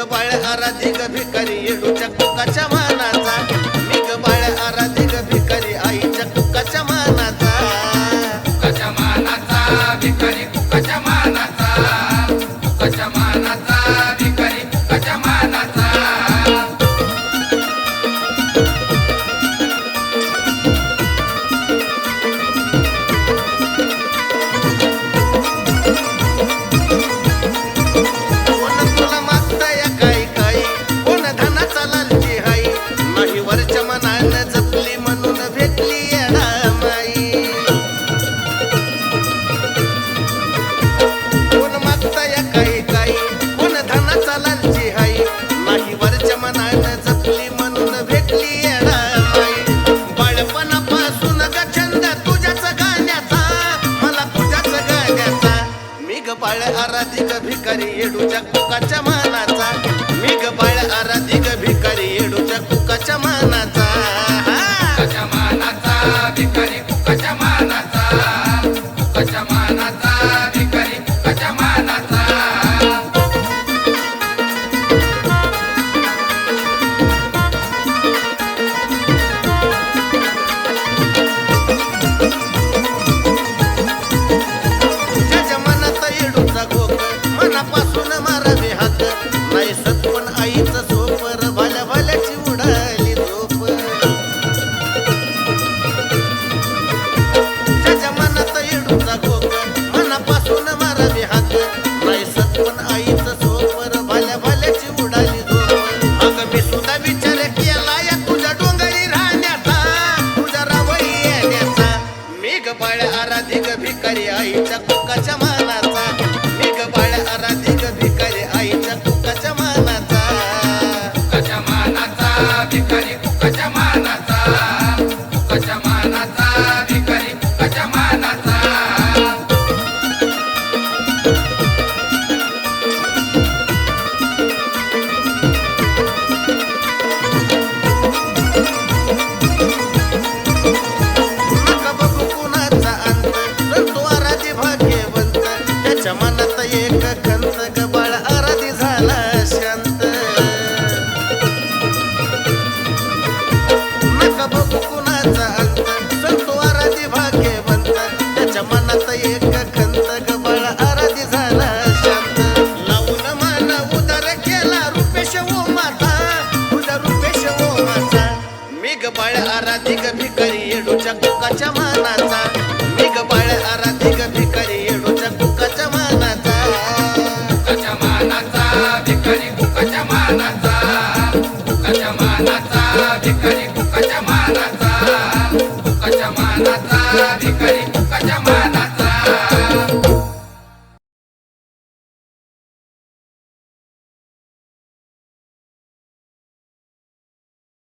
भिक बाळ आराधिक भिकारी. मनानं जपली म्हणून भेटली कोण काही काही? कोण धनाचा लालची हाई? नाही वरच्या जपली म्हणून भेटली बाळपणापासून ग छंद तुझ्याच गाण्याचा. मला तुझ्याच गाण्याचा. मी ग बाळ भिकारी येडूच्या कुकाच्या मानाचा. मी ग बाळ आराधिक भिकारी येडूच्या कुकाच्या मानाचा. मी बाळ आराधिक भिकारी येडूच्या कुकाच्या मानाचा. मी बाळ आराधिक भिकारी येडूच्या कुकाच्या मानाचा. कुकाच्या मानाचा भिकारी कुकाच्या मानाचा. कुकाच्या मानाचा भिकारी कुकाच्या मानाचा. कुकाच्या मानाचा भिकारी